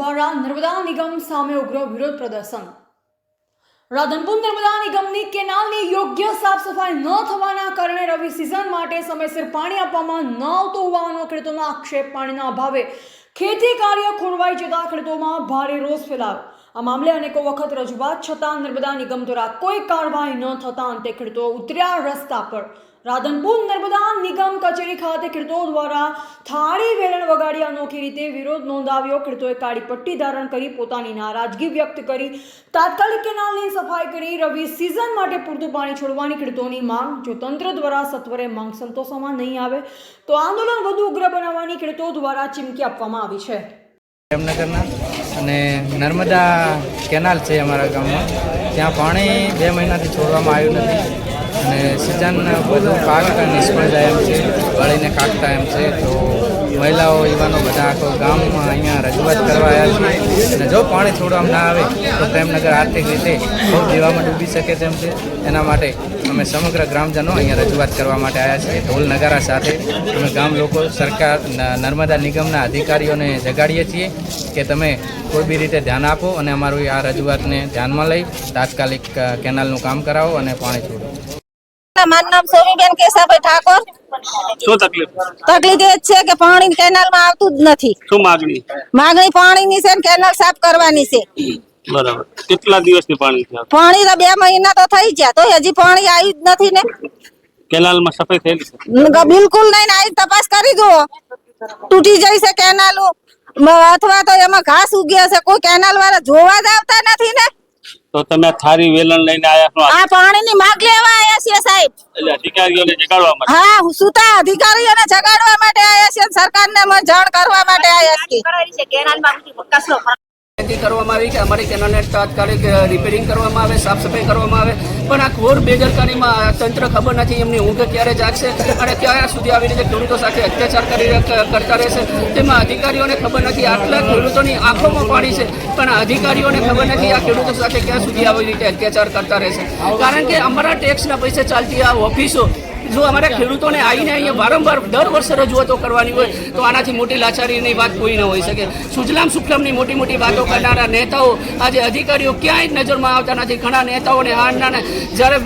દ્વારા નર્મદા નિગમ સામે ઉગ્ર વિરોધ પ્રદર્શન. રાધનપુર નર્મદા નિગમની કેનાલની યોગ્ય સાફ સફાઈ ન થવાના કારણે રવિ સિઝન માટે સમયસર પાણી આપવામાં ન આવતું હોવાનો ખેડૂતોનો આક્ષેપ પાણીના અભાવે. ખેતી કાર્ય ખોરવાઈ જતા ખેડૂતોમાં ભારે રોષ ફેલાયો. આ મામલે અનેકો વખત રજૂઆત છતાં નર્મદા નિગમ દ્વારા કોઈ કાર્યવાહી ન થતાં અંતે ખેડૂતો ઉતર્યા રસ્તા પર. રાધનપુર નર્મદા નિગમ કચેરી ખાતે ખેડૂતો દ્વારા થાળી, વેલણ વગાડી અનોખી રીતે વિરોધ નોંધાવ્યો. ખેડૂતોએ કાળી પટ્ટી ધારણ કરી પોતાની નારાજગી વ્યક્ત કરી. તાત્કાલિક કેનાલની સફાઈ કરી રવિ સિઝન માટે પૂરતું પાણી છોડવાની ખેડૂતોની માંગ. જો તંત્ર દ્વારા સત્વરે માંગ સંતોષવામાં નહીં આવે, તો આંદોલન વધુ ઉગ્ર બનાવવાની ખેડૂતો દ્વારા ચીમકી આપવામાં આવી છે. અને નર્મદા કેનાલ છે અમારા ગામમાં. ત્યાં પાણી બે મહિનાથી છોડવામાં આવ્યું નથી. સિઝન બધું પાક નિષ્ફળ જાય એમ છે, વળીને કાઢતા એમ છે. તો મહિલાઓ યુવાનો બધા આખો ગામમાં અહીંયા રજૂઆત કરવા આવ્યા છે. અને જો પાણી છોડવામાં ના આવે, તો પ્રેમનગર આર્થિક રીતે બહુ દેવામાં ડૂબી શકે તેમ છે. એના માટે અમે સમગ્ર ગ્રામજનો અહીંયા રજૂઆત કરવા માટે આવ્યા છીએ. ઢોલ નગારા સાથે અમે ગામ લોકો, સરકાર નર્મદા નિગમના અધિકારીઓને જગાડીએ છીએ કે તમે કોઈ બી રીતે ધ્યાન આપો અને અમારું આ રજૂઆતને ધ્યાનમાં લઈ તાત્કાલિક કેનાલનું કામ કરાવો અને પાણી છોડો. મારું નામ સોનીબેન કેશાભાઈ ઠાકોર. શું તકલીફ? તકલીફ એ છે કે પાણી કેનાલમાં આવતું જ નથી. શું માગણી? માગણી પાણીની છે ને કેનાલ સાફ કરવાની છે. બરાબર. કેટલા દિવસથી પાણી પાણી તો બે મહિના તો થઈ ગયા તો હજી પાણી આવ્યું જ નથી ને. કેનાલમાં સફાઈ થયેલી છે? બિલકુલ નહીં ને આવી તપાસ કરી જુઓ. તૂટી જાય છે કેનાલ. અથવા તો એમાં ઘાસ ઉગ્યા છે કોઈ કેનાલ વાળા જોવા જ આવતા નથી ને. તો તમે થારી વેલણ લઈને આયા છો? આ પાણીની માગ લેવા આયા છે સાહેબ. એટલે અધિકારીઓને જગાડવા માટે? હા સુતા અધિકારીઓને જગાડવા માટે આયા છે સરકારને મ- જાણ કરવા માટે આવ્યા છીએ. વિનંતી કરવામાં આવી કે અમારી કેનાલને તાત્કાલિક રિપેરિંગ કરવામાં આવે, સાફ સફાઈ કરવામાં આવે. પણ આ ઘોર બેદરકારીમાં તંત્ર ખબર નથી એમની ઊંઘ ક્યારે જાગશે અને ક્યાં સુધી આવી રીતે ખેડૂતો સાથે અત્યાચાર કરી કરતા રહેશે. તેમાં અધિકારીઓને ખબર નથી, આટલા ખેડૂતોની આંખોમાં પાડી છે, પણ અધિકારીઓને ખબર નથી આ ખેડૂતો સાથે ક્યાં સુધી આવી રીતે અત્યાચાર કરતા રહેશે. કારણ કે અમારા ટેક્સના પૈસે ચાલતી આ ઓફિસો જો અમારા ખેડૂતોને આવીને અહીંયા વારંવાર દર વર્ષે રજૂઆતો કરવાની હોય, તો આનાથી મોટી લાચારીની વાત કોઈ ન હોઈ શકે. સુજલામ સુફલામની મોટી મોટી વાતો કરનારા નેતાઓ, આજે અધિકારીઓ ક્યાંય નજરમાં આવતા નથી. ઘણા નેતાઓને હારનાને જ્યારે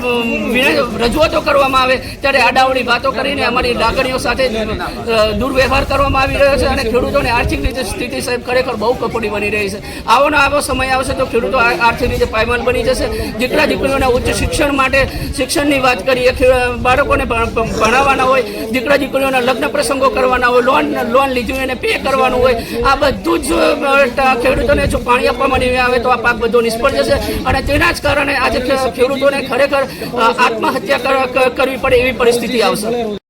રજૂઆતો કરવામાં આવે, ત્યારે આડાવડી વાતો કરીને અમારી લાગણીઓ સાથે દુર્વ્યવહાર કરવામાં આવી રહ્યો છે અને ખેડૂતોને આર્થિક રીતે સ્થિતિ સાહેબ ખરેખર બહુ કપોડી બની રહી છે. આવો ને આવો સમય આવશે તો ખેડૂતો આર્થિક રીતે પાયમાલ બની જશે. દીકરા દીકરીઓના ઉચ્ચ શિક્ષણ માટે શિક્ષણની વાત કરીએ બાળકોને ભણાવવાના હોય, દીકરા દીકરીઓના લગ્ન પ્રસંગો કરવાના હોય, લોન લોન લીધું એને પે કરવાનું હોય, આ બધું જ ખેડૂતોને જો પાણી આપવામાં નહીં આવે તો આ પાક બધો નિષ્ફળ જશે. અને તેના જ કારણે આજે ખેડૂતોને ખરેખર આત્મહત્યા કર- કરવી પડે એવી પરિસ્થિતિ આવશે.